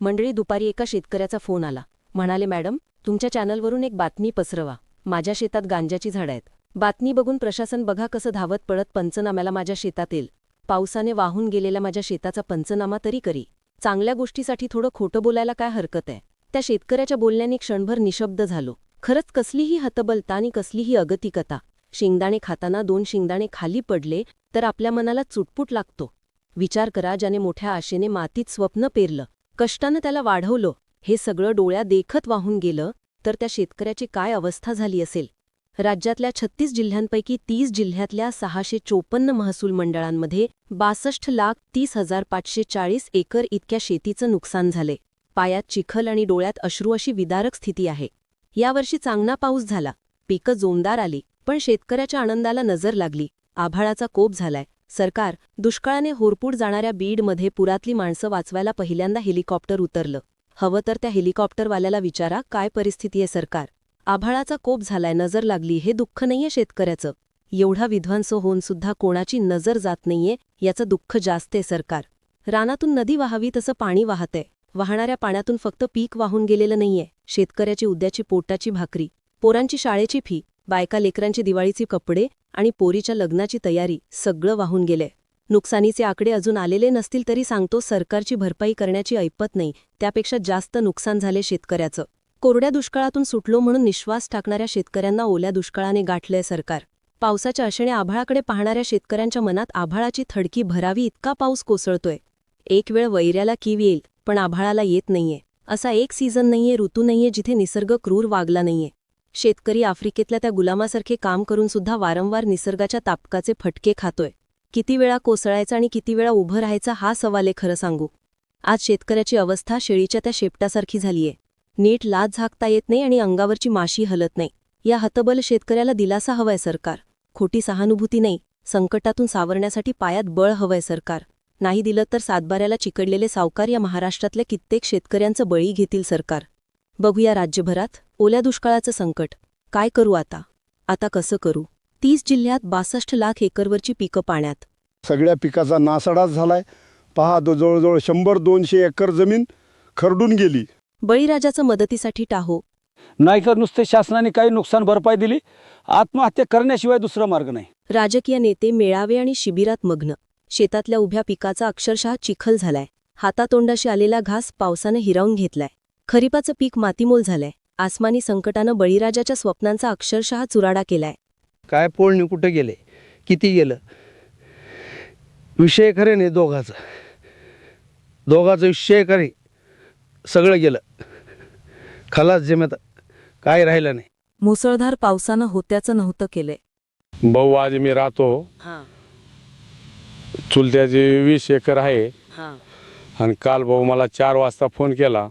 मंडळी दुपारी एका शेतकऱ्याचा फोन आला. म्हणाले मॅडम तुमच्या चॅनलवरून एक बातमी पसरवा. माझ्या शेतात गांजाची झाडं आहेत. बातमी बघून प्रशासन बघा कसं धावत पळत पंचनाम्याला माझ्या शेतात येईल. पावसाने वाहून गेलेल्या माझ्या शेताचा पंचनामा तरी करी. चांगल्या गोष्टीसाठी थोडं खोटं बोलायला काय हरकत आहे त्या शेतकऱ्याच्या बोलण्याने क्षणभर निशब्द झालो. खरंच कसलीही हतबलता आणि कसलीही अगतिकता. शेंगदाणे खाताना दोन शेंगदाणे खाली पडले तर आपल्या मनाला चुटपुट लागतो. विचार करा ज्याने मोठ्या आशेने मातीत स्वप्न पेरलं. कष्टानं त्याला वाढवलं हे सगळं डोळ्या देखत वाहून गेलं तर त्या शेतकऱ्याची काय अवस्था झाली असेल? राज्यातल्या छत्तीस जिल्ह्यांपैकी तीस जिल्ह्यातल्या सहाशे चोपन्न महसूल मंडळांमध्ये बासष्ट लाख तीस हजार पाचशे चाळीस एकर इतक्या शेतीचं नुकसान झाले पायात चिखल आणि डोळ्यात अश्रू अशी विदारक स्थिती आहे. यावर्षी चांगला पाऊस झाला. पिकं जोमदार आली पण शेतकऱ्याच्या आनंदाला नजर लागली. आभाळाचा कोप झालाय. सरकार दुष्काळाने होरपूड जाणाऱ्या बीडमध्ये पुरातली माणसं वाचवायला पहिल्यांदा हेलिकॉप्टर उतरलं. हवं तर त्या हेलिकॉप्टरवाल्याला विचारा काय परिस्थिती आहे सरकार? आभाळाचा कोप झालाय नजर लागली हे दुःख नाहीये शेतकऱ्याचं. एवढा विध्वंस होऊन सुद्धा कोणाची नजर जात नाहीये याचं दुःख जास्त आहे सरकार. रानातून नदी वाहावी तसं पाणी वाहतंय वाहणाऱ्या पाण्यातून फक्त पीक वाहून गेलेलं नाहीये. शेतकऱ्याची उद्याची पोटाची भाकरी पोरांची शाळेची फी बायका लेकरांची दिवाळीची कपडे आणि पोरीच्या लग्नाची तयारी सगळं वाहून गेलंय नुकसानीचे आकडे अजून आलेले नसतील तरी सांगतो सरकारची भरपाई करण्याची ऐपत नाही त्यापेक्षा जास्त नुकसान झाले शेतकऱ्याचं. कोरड्या दुष्काळातून सुटलो म्हणून निश्वास टाकणाऱ्या शेतकऱ्यांना ओल्या दुष्काळाने गाठलंय सरकार. पावसाच्या आशेने आभाळाकडे पाहणाऱ्या शेतकऱ्यांच्या मनात आभाळाची थडकी भरावी इतका पाऊस कोसळतोय. एक वेळ वैऱ्याला कीव येईल पण आभाळाला येत नाहीये. असा एक सीझन नाहीये ऋतू नाहीये जिथे निसर्ग क्रूर वागला नाहीये. शेतकरी आफ्रिकेतल्या त्या गुलामासारखे काम करून सुद्धा वारंवार निसर्गाच्या तापकाचे फटके खातोय. किती वेळा कोसळायचा आणि किती वेळा उभं राहायचा हा सवाल आहे खरं सांगू. आज शेतकऱ्याची अवस्था शेळीच्या त्या शेपटासारखी झालीये. नीट लाज झाकता येत नाही आणि अंगावरची माशी हलत नाही. या हतबल शेतकऱ्याला दिलासा हवाय सरकार. खोटी सहानुभूती नाही. संकटातून सावरण्यासाठी पायात बळ हवंय सरकार. नाही दिलं तर सातबाऱ्याला चिकडलेले सावकार या महाराष्ट्रातल्या कित्येक शेतकऱ्यांचं बळी घेतील सरकार. बघूया राज्यभरात ओल्या दुष्काळाचं संकट. काय करू आता? आता कसं करू? तीस जिल्ह्यात बासष्ट लाख एकरवरची पिकं पाण्यात. सगळ्या पिकाचा नासडाच झालाय. पहा दो जवळजवळ शंभर दोनशे एकर जमीन खरडून गेली. बळीराजाचं मदतीसाठी टाहो. नाही तर नुसते शासनाने काही नुकसान भरपाई दिली? आत्महत्या करण्याशिवाय दुसरा मार्ग नाही. राजकीय नेते मेळावे आणि शिबिरात मग्न. शेतातल्या उभ्या पिकाचा अक्षरशः चिखल झालाय. हातातोंडाशी आलेला घास पावसानं हिरावून घेतलाय. खरीपाचं पीक मातीमोल झालंय. आसमानी संकटानं बळीराजाच्या स्वप्नांचा अक्षरशः चुराडा केलाय. काय पोळणी कुठं गेले? किती गेलं? विषय खरे नाही दोघाचं. दोघाचं विषय खरे. सगळं गेलं. खलास जमेत काय राहिलं नाही. मुसळधार पावसानं होत्याचं नव्हतं केलंय. भाऊ आज मी राहतो. हां. चुलत्याची वीस एकर आहे. हां. आणि काल भाऊ मला चार वाजता फोन केला.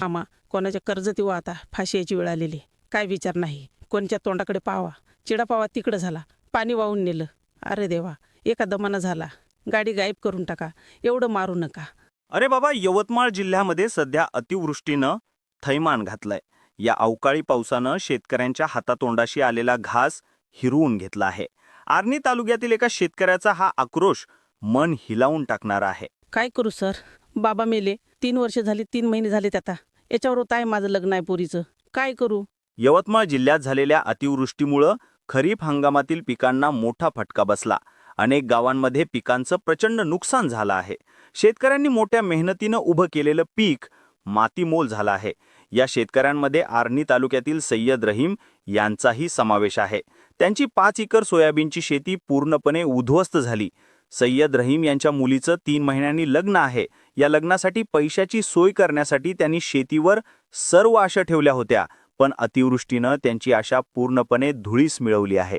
मामा कोणाच्या कर्ज देऊ आता फाशी वेळ आलेली. काय विचार नाही. कोणच्या तोंडाकडे पावा चिडा पावा तिकडं झाला. पाणी वाहून नेलं. अरे देवा एका दमानं झाला. गाडी गायब करून टाका. एवढं मारू नका. अरे बाबा यवतमाळ जिल्ह्यामध्ये सध्या अतिवृष्टीनं थैमान घातलंय. या अवकाळी पावसानं शेतकऱ्यांच्या हातातोंडाशी आलेला घास हिरवून घेतला आहे. आर्णी तालुक्यातील एका शेतकऱ्याचा हा आक्रोश मन हिलावून टाकणारा आहे. काय करू सर? बाबा मेले. तीन वर्ष झाली तीन महिने झालेत आता. याच्यावर होत आहे माझं लग्न आहे पोरीचं? काय करू? यवतमाळ जिल्ह्यात झालेल्या अतिवृष्टीमुळं खरीप हंगामातील पिकांना मोठा फटका बसला. अनेक गावांमध्ये पिकांचं प्रचंड नुकसान झालं आहे. शेतकऱ्यांनी मोठ्या मेहनतीनं उभं केलेलं पीक मातीमोल झालं आहे. या शेतकऱ्यांमध्ये आर्णी तालुक्यातील सय्यद रहीम यांचाही समावेश आहे. त्यांची पाच एकर सोयाबीनची शेती पूर्णपणे उद्ध्वस्त झाली. सय्यद रहीम यांच्या मुलीचं तीन महिन्यांनी लग्न आहे. या लग्नासाठी पैशाची सोय करण्यासाठी त्यांनी शेतीवर सर्व आशा ठेवल्या होत्या पण अतिवृष्टीनं त्यांची आशा पूर्णपणे धुळीस मिळवली आहे.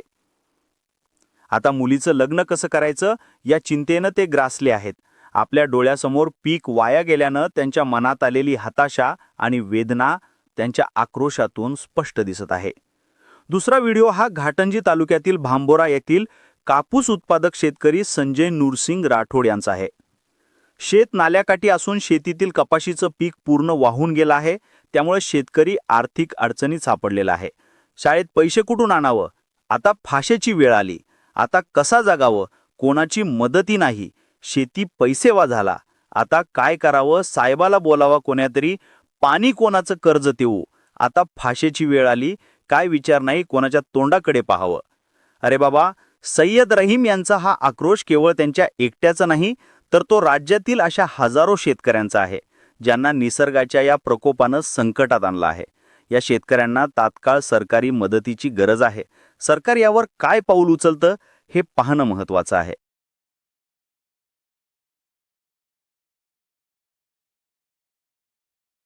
आता मुलीचं लग्न कसं करायचं? या चिंतेनं ते ग्रासले आहेत. आपल्या डोळ्यासमोर पीक वाया गेल्यानं त्यांच्या मनात आलेली हताशा आणि वेदना त्यांच्या आक्रोशातून स्पष्ट दिसत आहे. दुसरा व्हिडिओ हा घाटंजी तालुक्यातील भांबोरा येथील कापूस उत्पादक शेतकरी संजय नूरसिंग राठोड यांचा आहे. शेत नाल्याकाठी असून शेतीतील कपाशीचं पीक पूर्ण वाहून गेलं आहे त्यामुळे शेतकरी आर्थिक अडचणीत सापडलेला आहे. शाळेत पैसे कुठून आणावं? आता फाशेची वेळ आली. आता कसा जगावं? कोणाची मदती नाही. शेती पैसेवा झाला. आता काय करावं? साहेबाला बोलावा कोण्यातरी. पाणी कोणाचं कर्ज देऊ? आता फाशेची वेळ आली. काय विचार नाही? कोणाच्या तोंडाकडे पाहावं? अरे बाबा सय्यद रहीम यांचा हा आक्रोश केवळ त्यांच्या एकट्याचा नाही तर तो राज्यातील अशा हजारो शेतकऱ्यांचा आहे ज्यांना निसर्गाच्या या प्रकोपानं संकटात आणलं आहे. या शेतकऱ्यांना तात्काळ सरकारी मदतीची गरज आहे. सरकार यावर काय पाऊल उचलतं हे पाहणं महत्त्वाचं आहे.